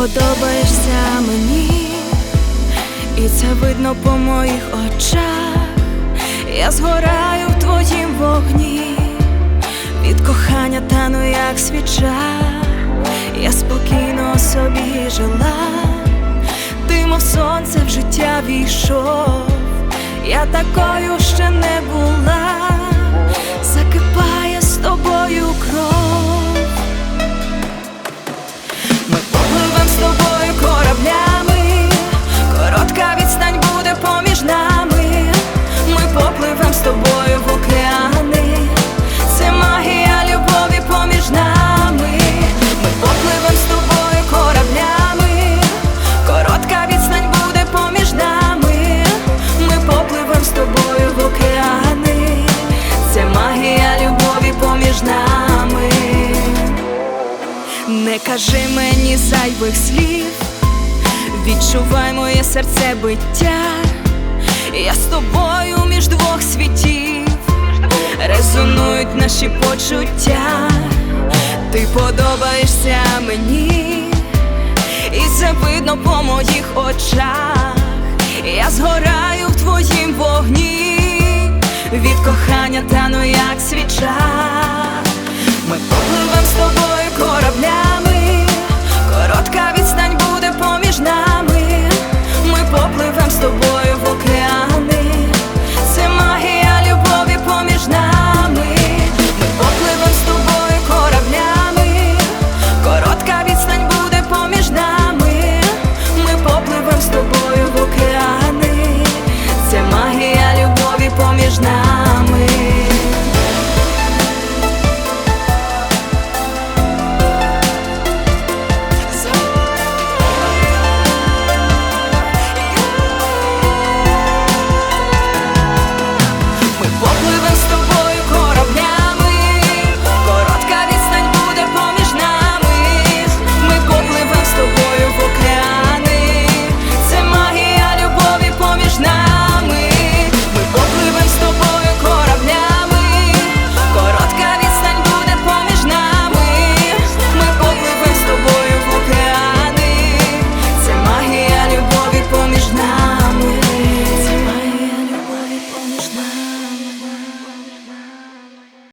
подобаєшся мені, і це видно по моїх очах. Я згораю в твоїм вогні, від кохання тану, як свіча. Я спокійно собі жила, ти, мов сонце в життя війшов, я такою ще не була, Не кажи мені зайвих слів, відчувай моє серце биття, я з тобою між двох світів, резонують наші почуття, ти подобаєшся мені, і це видно по моїх очах. Я згораю в твоїм вогні, від кохання тану, як свіча. ніжна.